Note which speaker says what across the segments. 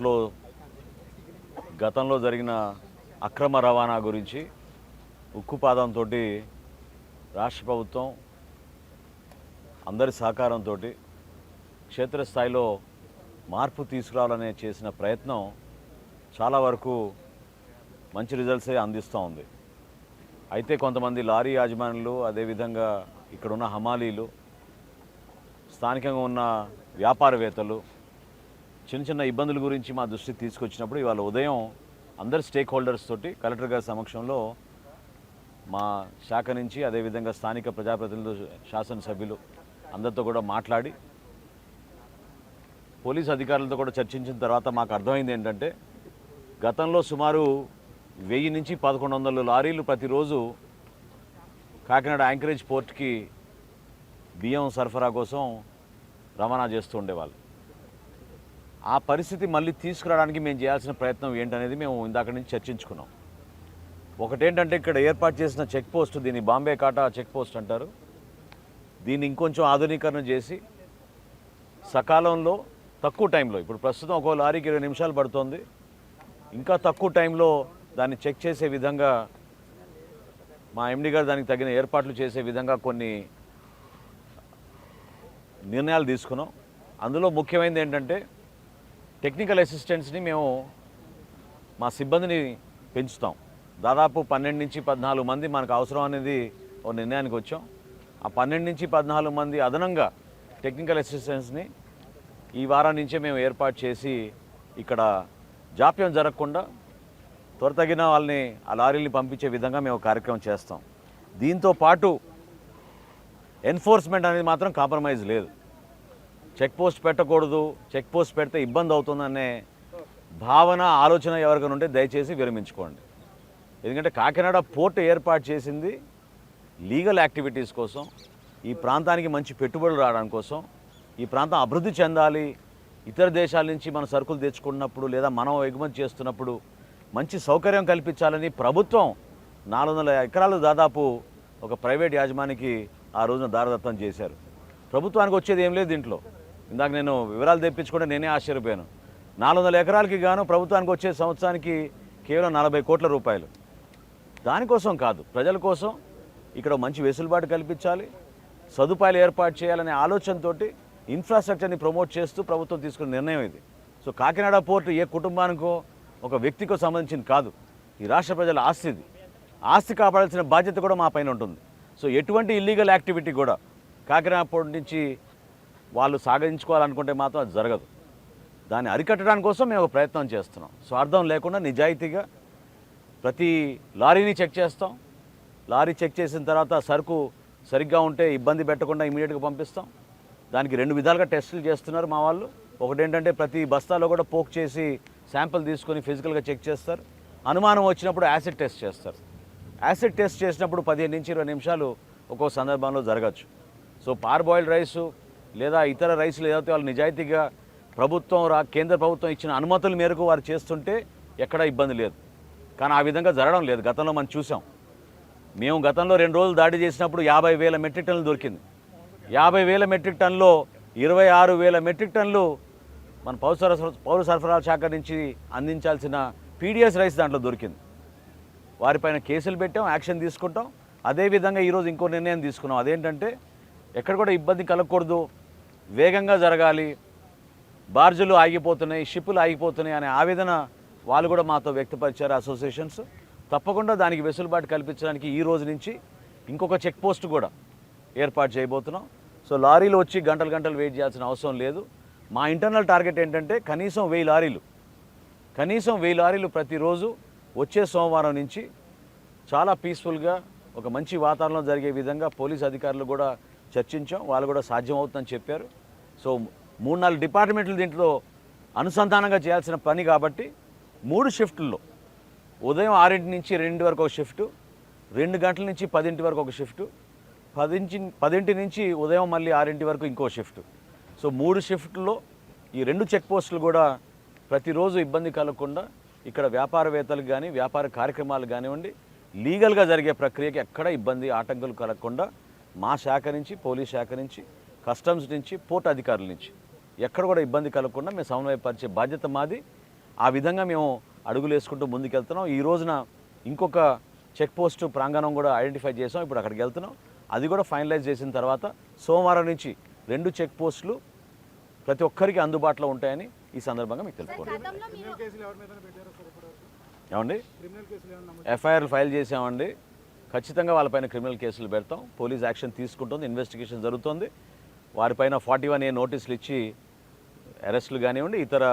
Speaker 1: లో గతంలో జరిగిన అక్రమ రవాణా గురించి ఉక్కుపాదంతో రాష్ట్ర ప్రభుత్వం అందరి సహకారంతో క్షేత్రస్థాయిలో మార్పు తీసుకురావాలనే చేసిన ప్రయత్నం చాలా వరకు మంచి రిజల్ట్సే అందిస్తూ ఉంది. అయితే కొంతమంది లారీ యాజమానులు అదేవిధంగా ఇక్కడున్న హమాలీలు స్థానికంగా ఉన్న వ్యాపారవేత్తలు చిన్న చిన్న ఇబ్బందుల గురించి మా దృష్టికి తీసుకొచ్చినప్పుడు ఇవాళ ఉదయం అందరు స్టేక్ హోల్డర్స్ తోటి కలెక్టర్ గారి సమక్షంలో మా శాఖ నుంచి అదేవిధంగా స్థానిక ప్రజాప్రతినిధులు శాసనసభ్యులు అందరితో కూడా మాట్లాడి పోలీస్ అధికారులతో కూడా చర్చించిన తర్వాత మాకు అర్థమైంది ఏంటంటే గతంలో సుమారు వెయ్యి నుంచి పదకొండు వందల లారీలు ప్రతిరోజు కాకినాడ యాంకరేజ్ పోర్ట్కి బియ్యం సరఫరా కోసం రవాణా చేస్తూ ఉండేవాళ్ళు. ఆ పరిస్థితి మళ్ళీ తీసుకురావడానికి మేము చేయాల్సిన ప్రయత్నం ఏంటనేది మేము ఇందాక నుంచి చర్చించుకున్నాం. ఒకటేంటంటే ఇక్కడ ఏర్పాటు చేసిన చెక్ పోస్ట్ దీన్ని బాంబే కాటా చెక్ పోస్ట్ అంటారు. దీన్ని ఇంకొంచెం ఆధునీకరణ చేసి సకాలంలో తక్కువ టైంలో ఇప్పుడు ప్రస్తుతం ఒక లారీకి ఇరవై నిమిషాలు పడుతుంది. ఇంకా తక్కువ టైంలో దాన్ని చెక్ చేసే విధంగా మా ఎండి గారు దానికి తగిన ఏర్పాట్లు చేసే విధంగా కొన్ని నిర్ణయాలు తీసుకున్నాం. అందులో ముఖ్యమైనది ఏంటంటే టెక్నికల్ అసిస్టెంట్స్ని మేము మా సిబ్బందిని పెంచుతాం. దాదాపు పన్నెండు నుంచి పద్నాలుగు మంది మనకు అవసరం అనేది ఓ నిర్ణయానికి వచ్చాం. ఆ పన్నెండు నుంచి పద్నాలుగు మంది అదనంగా టెక్నికల్ అసిస్టెంట్స్ని ఈ వారం నుంచే మేము ఏర్పాటు చేసి ఇక్కడ జాప్యం జరగకుండా త్వరతగిన వాళ్ళని ఆ లారీని పంపించే విధంగా మేము కార్యక్రమం చేస్తాం. దీంతో పాటు ఎన్ఫోర్స్మెంట్ అనేది మాత్రం కాంప్రమైజ్ లేదు. చెక్ పోస్ట్ పెట్టకూడదు చెక్ పోస్ట్ పెడితే ఇబ్బంది అవుతుందనే భావన ఆలోచన ఎవరికైనా ఉంటే దయచేసి విరమించుకోండి. ఎందుకంటే కాకినాడ పోర్ట్ ఏర్పాటు చేసింది లీగల్ యాక్టివిటీస్ కోసం ఈ ప్రాంతానికి మంచి పెట్టుబడులు రావడం కోసం ఈ ప్రాంతం అభివృద్ధి చెందాలి ఇతర దేశాల నుంచి మన సరుకులు తెచ్చుకున్నప్పుడు లేదా మనం ఎగుమతి చేస్తున్నప్పుడు మంచి సౌకర్యం కల్పించాలని ప్రభుత్వం నాలుగు వందల ఎకరాలు దాదాపు ఒక ప్రైవేట్ యాజమానికి ఆ రోజున దారదత్తం చేశారు. ప్రభుత్వానికి వచ్చేది ఏం లేదు దీంట్లో. ఇందాక నేను వివరాలు తెప్పించుకుంటే నేనే ఆశ్చర్యపోయాను. నాలుగు వందల ఎకరాలకి గాను ప్రభుత్వానికి వచ్చే సంవత్సరానికి కేవలం నలభై కోట్ల రూపాయలు. దానికోసం కాదు ప్రజల కోసం ఇక్కడ మంచి వెసులుబాటు కల్పించాలి సదుపాయాలు ఏర్పాటు చేయాలనే ఆలోచనతోటి ఇన్ఫ్రాస్ట్రక్చర్ని ప్రమోట్ చేస్తూ ప్రభుత్వం తీసుకున్న నిర్ణయం ఇది. సో కాకినాడ పోర్టు ఏ కుటుంబానికో ఒక వ్యక్తికో సంబంధించింది కాదు. ఈ రాష్ట్ర ప్రజల ఆస్తి ఇది. ఆస్తి కాపాడాల్సిన బాధ్యత కూడా మా పైన ఉంటుంది. సో ఎటువంటి ఇల్లీగల్ యాక్టివిటీ కూడా కాకినాడ పోర్టు నుంచి వాళ్ళు సాగించుకోవాలనుకుంటే మాత్రం అది జరగదు. దాన్ని అరికట్టడానికి కోసం మేము ఒక ప్రయత్నం చేస్తున్నాం. స్వార్థం లేకుండా నిజాయితీగా ప్రతి లారీని చెక్ చేస్తాం. లారీ చెక్ చేసిన తర్వాత సరుకు సరిగ్గా ఉంటే ఇబ్బంది పెట్టకుండా ఇమీడియట్గా పంపిస్తాం. దానికి రెండు విధాలుగా టెస్టులు చేస్తున్నారు మా వాళ్ళు. ఒకటేంటంటే ప్రతి బస్తాలో కూడా పోక్ చేసి శాంపిల్ తీసుకొని ఫిజికల్గా చెక్ చేస్తారు. అనుమానం వచ్చినప్పుడు యాసిడ్ టెస్ట్ చేస్తారు. యాసిడ్ టెస్ట్ చేసినప్పుడు పదిహేను నుంచి ఇరవై నిమిషాలు ఒక్కో సందర్భంలో జరగచ్చు. సో పార్బాయిల్డ్ రైసు లేదా ఇతర రైతులు ఏదైతే వాళ్ళు నిజాయితీగా ప్రభుత్వం రా కేంద్ర ప్రభుత్వం ఇచ్చిన అనుమతుల మేరకు వారు చేస్తుంటే ఎక్కడా ఇబ్బంది లేదు. కానీ ఆ విధంగా జరగడం లేదు. గతంలో మనం చూసాం. మేము గతంలో రెండు రోజులు దాడి చేసినప్పుడు యాభై వేల మెట్రిక్ టన్నులు దొరికింది. యాభై వేల మెట్రిక్ టన్నులో ఇరవై ఆరు వేల మెట్రిక్ టన్నులు మన పౌర సరఫరా పౌర సరఫరాల శాఖ నుంచి అందించాల్సిన పీడిఎస్ రైస్ దాంట్లో దొరికింది. వారిపైన కేసులు పెట్టాం యాక్షన్ తీసుకుంటాం. అదేవిధంగా ఈరోజు ఇంకో నిర్ణయం తీసుకున్నాం. అదేంటంటే ఎక్కడ కూడా ఇబ్బంది కలగకూడదు. వేగంగా జరగాలి. బార్జులు ఆగిపోతున్నాయి షిప్పులు ఆగిపోతున్నాయి అనే ఆవేదన వాళ్ళు కూడా మాతో వ్యక్తపరిచారు అసోసియేషన్స్. తప్పకుండా దానికి వెసులుబాటు కల్పించడానికి ఈ రోజు నుంచి ఇంకొక చెక్ పోస్ట్ కూడా ఏర్పాటు చేయబోతున్నాం. సో లారీలు వచ్చి గంటలు గంటలు వెయిట్ చేయాల్సిన అవసరం లేదు. మా ఇంటర్నల్ టార్గెట్ ఏంటంటే కనీసం వెయ్యి లారీలు. కనీసం వెయ్యి లారీలు ప్రతిరోజు వచ్చే సోమవారం నుంచి చాలా పీస్ఫుల్గా ఒక మంచి వాతావరణంలో జరిగే విధంగా పోలీస్ అధికారులు కూడా చర్చించాం. వాళ్ళు కూడా సాధ్యమవుతుందని చెప్పారు. సో మూడు నాలుగు డిపార్ట్మెంట్లు దీంట్లో అనుసంధానంగా చేయాల్సిన పని కాబట్టి మూడు షిఫ్టుల్లో ఉదయం ఆరింటి నుంచి రెండు వరకు ఒక షిఫ్టు రెండు గంటల నుంచి పదింటి వరకు ఒక షిఫ్టు పదించి పదింటి నుంచి ఉదయం మళ్ళీ ఆరింటి వరకు ఇంకో షిఫ్ట్. సో మూడు షిఫ్ట్లో ఈ రెండు చెక్ పోస్టులు కూడా ప్రతిరోజు ఇబ్బంది కలగకుండా ఇక్కడ వ్యాపారవేత్తలకు కానీ వ్యాపార కార్యక్రమాలు కానివ్వండి లీగల్గా జరిగే ప్రక్రియకి ఎక్కడ ఇబ్బంది ఆటంకాలు కలగకుండా మా శాఖ నుంచి పోలీస్ శాఖ నుంచి కస్టమ్స్ నుంచి పోర్ట్ అధికారుల నుంచి. ఎక్కడ కూడా ఇబ్బంది కలగకుండా మేము సమన్వయపరిచే బాధ్యత మాది. ఆ విధంగా మేము అడుగులు వేసుకుంటూ ముందుకెళ్తున్నాం. ఈ రోజున ఇంకొక చెక్ పోస్ట్ ప్రాంగణం కూడా ఐడెంటిఫై చేసాం. ఇప్పుడు అక్కడికి వెళ్తున్నాం. అది కూడా ఫైనలైజ్ చేసిన తర్వాత సోమవారం నుంచి రెండు చెక్ పోస్టులు ప్రతి ఒక్కరికి అందుబాటులో ఉంటాయని ఈ సందర్భంగా మీకు
Speaker 2: ఇప్పటివరకు
Speaker 1: ఏమండి?
Speaker 2: క్రిమినల్ కేసులు ఏమన్నా నమోదు
Speaker 1: ఎఫ్ఐఆర్ ఫైల్ చేసామండి ఖచ్చితంగా వాళ్ళపైన క్రిమినల్ కేసులు పెడతాం. పోలీస్ యాక్షన్ తీసుకుంటుంది. ఇన్వెస్టిగేషన్ జరుగుతుంది. వారిపైన ఫార్టీ వన్ ఏ నోటీసులు ఇచ్చి అరెస్టులు కానివ్వండి ఇతర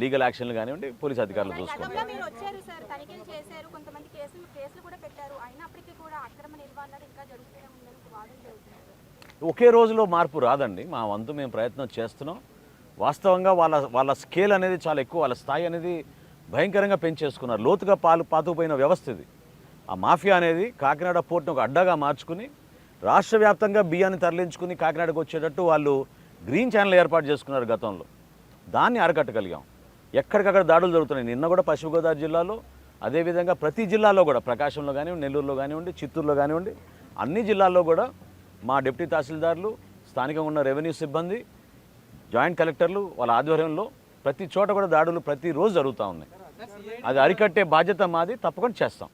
Speaker 1: లీగల్ యాక్షన్లు కానివ్వండి పోలీస్ అధికారులు చూసుకుంటారు
Speaker 3: గతంలో మీరు వచ్చారు సార్ తనిఖీలు చేశారు కొంతమంది కేసులు కేసులు కూడా పెట్టారు. అయినప్పటికీ కూడా అక్రమ నిర్వహణ ఇంకా జరుగుతూనే ఉందని వాదన జరుగుతుంది.
Speaker 1: ఒకే రోజులో మార్పు రాదండి. మా వంతు మేము ప్రయత్నం చేస్తున్నాం. వాస్తవంగా వాళ్ళ వాళ్ళ స్కేల్ అనేది చాలా ఎక్కువ. వాళ్ళ స్థాయి అనేది భయంకరంగా పెంచేసుకున్నారు. లోతుగా పాలు పాతుకుపోయిన వ్యవస్థ ఇది. ఆ మాఫియా అనేది కాకినాడ పోర్టును ఒక అడ్డాగా మార్చుకుని రాష్ట్ర వ్యాప్తంగా బియ్యాన్ని తరలించుకుని కాకినాడకు వచ్చేటట్టు వాళ్ళు గ్రీన్ ఛానల్ ఏర్పాటు చేసుకున్నారు గతంలో. దాన్ని అరకట్టగలిగాం. ఎక్కడికక్కడ దాడులు జరుగుతున్నాయి. నిన్న కూడా పశ్చిమ గోదావరి జిల్లాలో అదేవిధంగా ప్రతి జిల్లాలో కూడా ప్రకాశంలో కానివ్వండి నెల్లూరులో కానివ్వండి చిత్తూరులో కానివ్వండి అన్ని జిల్లాల్లో కూడా మా డిప్యూటీ తహసీల్దార్లు స్థానికంగా ఉన్న రెవెన్యూ సిబ్బంది జాయింట్ కలెక్టర్లు వాళ్ళ ఆధ్వర్యంలో ప్రతి చోట కూడా దాడులు ప్రతిరోజు జరుగుతూ ఉన్నాయి. అది అరికట్టే బాధ్యత మాది తప్పకుండా చేస్తాం.